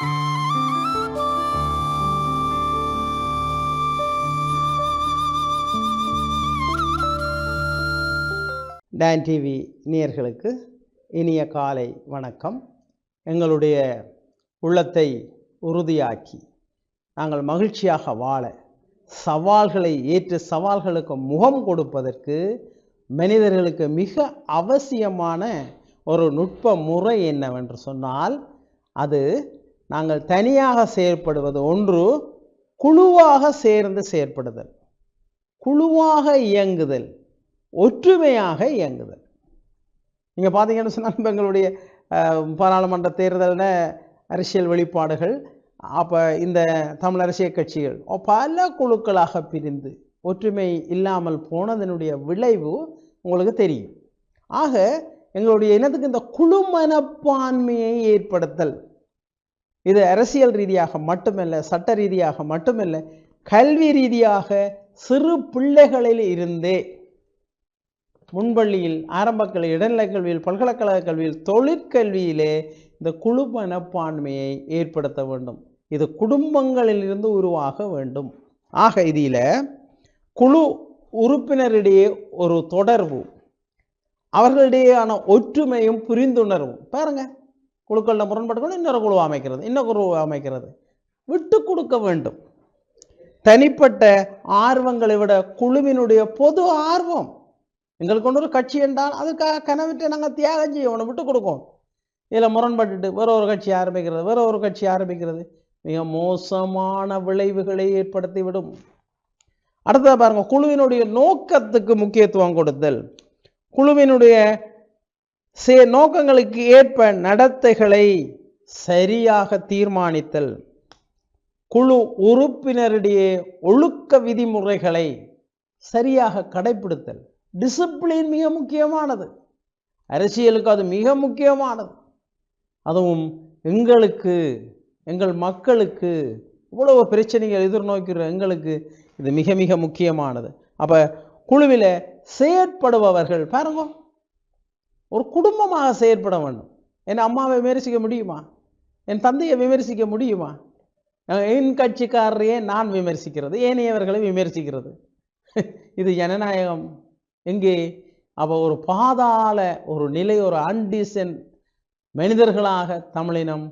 Don TV நேயர்களுக்கு இனிய காலை வணக்கம். எங்களுடைய உள்ளத்தை உறுதியாக்கி நாங்கள் மகிழ்ச்சியாக வாழ சவால்களை ஏற்று சவால்களுக்கு முகம் கொடுப்பதற்கு மனிதர்களுக்கு மிக அவசியமான ஒரு நுட்ப முறை என்னவென்று சொன்னால் அது நாங்கள் தனியாக செயற்படுவது ஒன்று குழுவாக சேர்ந்து செயற்படுதல். குழுவாக இயங்குதல் ஒற்றுமையாக இயங்குதல். நீங்கள் பார்த்தீங்கன்னு சொன்னால் எங்களுடைய பாராளுமன்ற தேர்தலில் அரசியல் வெளிப்பாடுகள் அப்போ இந்த தமிழ் அரசியல் கட்சிகள் பல குழுக்களாக பிரிந்து ஒற்றுமை இல்லாமல் போனதனுடைய விளைவு உங்களுக்கு தெரியும். ஆக எங்களுடைய இனத்துக்கு இந்த குழு மனப்பான்மையை ஏற்படுத்தல் இது அரசியல் ரீதியாக மட்டுமல்ல சட்ட ரீதியாக மட்டுமல்ல கல்வி ரீதியாக சிறு பிள்ளைகளில் இருந்தே முன்பள்ளியில் ஆரம்பக் கல்வி இடைநிலைக் கல்வியில் பல்கலைக்கழக கல்வியில் தொழிற்கல்வியிலே இந்த குழு மனப்பான்மையை ஏற்படுத்த வேண்டும். இது குடும்பங்களிலிருந்து உருவாக வேண்டும். ஆக இதில் குழு உறுப்பினரிடையே ஒரு தொடர்பு அவர்களிடையேயான ஒற்றுமையும் புரிந்துணர்வும். பாருங்கள் குழுக்களில் முரண்பாடுகள் இன்னொரு குழு அமைக்கிறது இன்னொரு குழு அமைக்கிறது. விட்டு கொடுக்க வேண்டும். தனிப்பட்ட ஆர்வங்களை விட குழுவினுடைய பொது ஆர்வம். எங்களுக்கு கொண்டு ஒரு கட்சி என்றால் அதுக்காக கனவிட்டு நாங்கள் தியாகம் செய்யணும் விட்டு கொடுக்கோம் இதில் முரண்பட்டுட்டு வேற ஒரு கட்சி ஆரம்பிக்கிறது வேற ஒரு கட்சி ஆரம்பிக்கிறது. மிக மோசமான விளைவுகளை ஏற்படுத்திவிடும் அடுத்ததாக பாருங்க குழுவினுடைய நோக்கத்துக்கு முக்கியத்துவம் கொடுத்தல். குழுவினுடைய சே நோக்கங்களுக்கு ஏற்ப நடத்தைகளை சரியாக தீர்மானித்தல் குழு உறுப்பினரிடையே ஒழுக்க விதிமுறைகளை சரியாக கடைபிடித்தல் டிசிப்ளின் மிக முக்கியமானது. அரசியலுக்கு அது மிக முக்கியமானது. அதுவும் எங்களுக்கு எங்கள் மக்களுக்கு இவ்வளவு பிரச்சனைகள் எதிர்நோக்கிற எங்களுக்கு இது மிக மிக முக்கியமானது. அப்போ குழுவில் செயற்படுபவர்கள் பாருங்க. ஒரு குடும்பமாக செயற்பட வேண்டும். என் அம்மாவை விமர்சிக்க முடியுமா? என் தந்தையை விமர்சிக்க முடியுமா? என் கட்சிக்காரரையே நான் விமர்சிக்கிறது? ஏனையவர்களை விமர்சிக்கிறது? இது ஜனநாயகம். எங்கே? அவ ஒரு பாதாள ஒரு நிலை ஒரு அன்டிசன் மனிதர்களாக தமிழினம்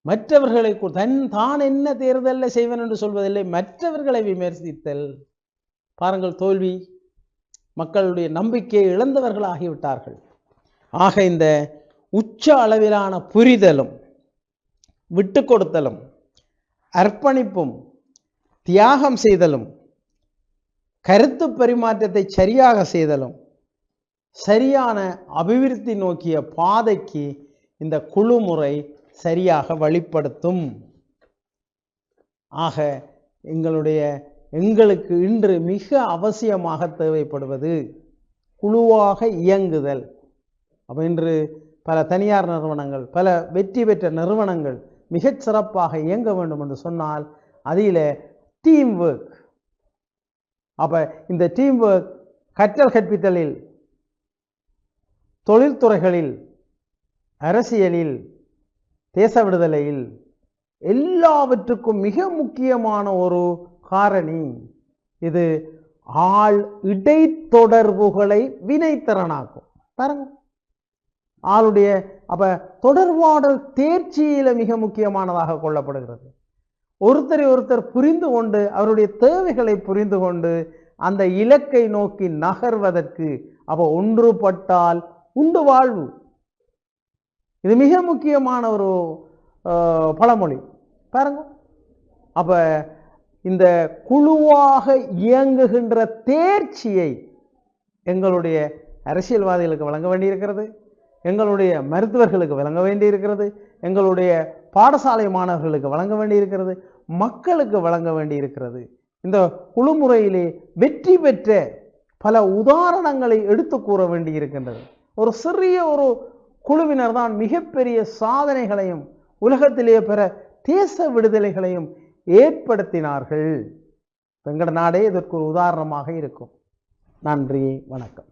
மற்றவர்களை தன் தான் என்ன தேர்தலில் செய்வன் என்று சொல்வதில்லை. மற்றவர்களை விமர்சித்தல். பாருங்கள் தோல்வி மக்களுடைய நம்பிக்கையை இழந்தவர்களாகிவிட்டார்கள். ஆக இந்த உச்ச அளவிலான புரிதலும் விட்டு கொடுத்தலும் அர்ப்பணிப்பும் தியாகம் செய்தலும் கருத்து பரிமாற்றத்தை சரியாக செய்தலும் சரியான அபிவிருத்தி நோக்கிய பாதைக்கு இந்த குழு முறை சரியாக வழிப்படுத்தும். ஆக எங்களுடைய எங்களுக்கு இன்று மிக அவசியமாக தேவைப்படுவது குழுவாக இயங்குதல். அப்போ இன்று பல தனியார் நிறுவனங்கள் பல வெற்றி பெற்ற நிறுவனங்கள் மிகச் சிறப்பாக இயங்க வேண்டும் என்று சொன்னால் அதில் டீம் ஒர்க் அப்போ இந்த டீம் ஒர்க் கற்றல் கற்பித்தலில் தொழில்துறைகளில் அரசியலில் தேச விடுதலையில் எல்லாவற்றுக்கும் மிக முக்கியமான ஒரு காரணி. இது ஆள் இடைத்தொடர்புகளை வினைத்திறனாக்கும். பாருங்கள் ஆளுடைய அப்ப தொடர்பாடல் தேர்ச்சியில் மிக முக்கியமானதாக கொள்ளப்படுகிறது. ஒருத்தரை ஒருத்தர் புரிந்து கொண்டு அவருடைய தேவைகளை புரிந்து கொண்டு அந்த இலக்கை நோக்கி நகர்வதற்கு அப்போ ஒன்றுபட்டால் உண்டு வாழ்வு. இது மிக முக்கியமான ஒரு பழமொழி. பாருங்க. அப்ப இந்த குழுவாக இயங்குகின்ற தேர்ச்சியை எங்களுடைய அரசியல்வாதிகளுக்கு வழங்க வேண்டியிருக்கிறது. எங்களுடைய மருத்துவர்களுக்கு வழங்க வேண்டியிருக்கிறது எங்களுடைய பாடசாலை மாணவர்களுக்கு வழங்க வேண்டியிருக்கிறது மக்களுக்கு வழங்க வேண்டியிருக்கிறது. இந்த குழு முறையிலே வெற்றி பெற்ற பல உதாரணங்களை எடுத்து கூற வேண்டியிருக்கின்றது. ஒரு சிறிய ஒரு குழுவினர் தான் மிகப்பெரிய சாதனைகளையும் உலகத்திலே பெற தேச விடுதலைகளையும் ஏற்படுத்தினார்கள். எங்கட நாடே இதற்கு ஒரு உதாரணமாக இருக்கும். நன்றி வணக்கம்.